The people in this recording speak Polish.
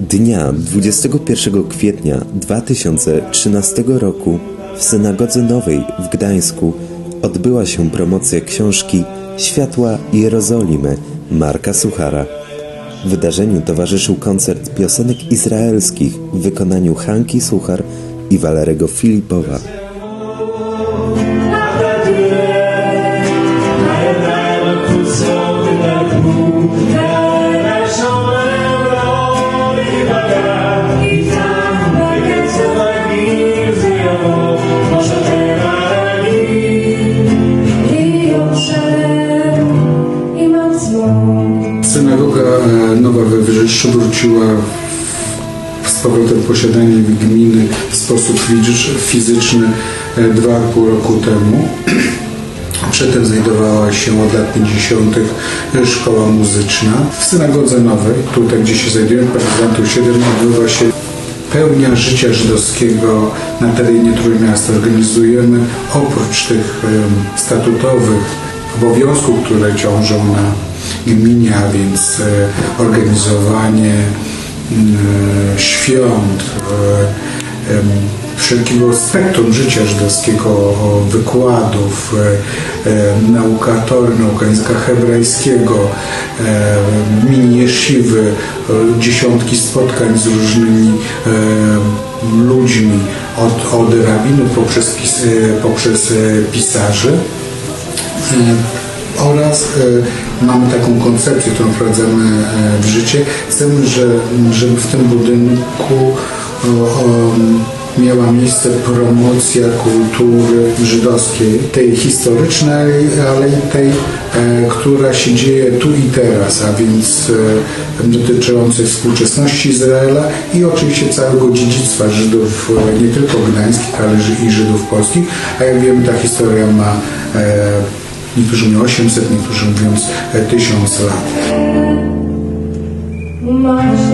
Dnia 21 kwietnia 2013 roku w Synagodze Nowej w Gdańsku odbyła się promocja książki Światła Jerozolimy Marka Suchara. Wydarzeniu towarzyszył koncert piosenek izraelskich w wykonaniu Hanki Suchar i Walerego Filipowa. Synagoga e, Nowa we Wyżyszczu wróciła z powrotem posiadanie gminy w sposób fizycz- fizyczny e, dwa pół roku temu. Przedtem znajdowała się od lat 50. szkoła muzyczna. W synagodze nowej, tutaj gdzie się znajdujemy, partyzantów 7, odbywa się pełnia życia żydowskiego na terenie Trójmiasta. Organizujemy oprócz tych statutowych obowiązków, które ciążą na gminie, a więc e, organizowanie m, świąt, e, wszelkiego spektrum życia żydowskiego, wykładów, e, e, nauka Tory, nauka języka hebrajskiego, e, mini jesziwy, e, dziesiątki spotkań z różnymi e, ludźmi, od, od rabinów poprzez, e, poprzez e, pisarzy. Oraz e, mamy taką koncepcję, którą wprowadzamy e, w życie. Chcemy, że, żeby w tym budynku miała miejsce promocja kultury żydowskiej, tej historycznej, ale i tej, e, która się dzieje tu i teraz, a więc dotyczącej współczesności Izraela i oczywiście całego dziedzictwa Żydów, nie tylko gdańskich, ale i Żydów polskich. A jak wiemy, ta historia ma Niektórzy mówią 800, niektórzy mówiąc e, 1000 lat. Mashiach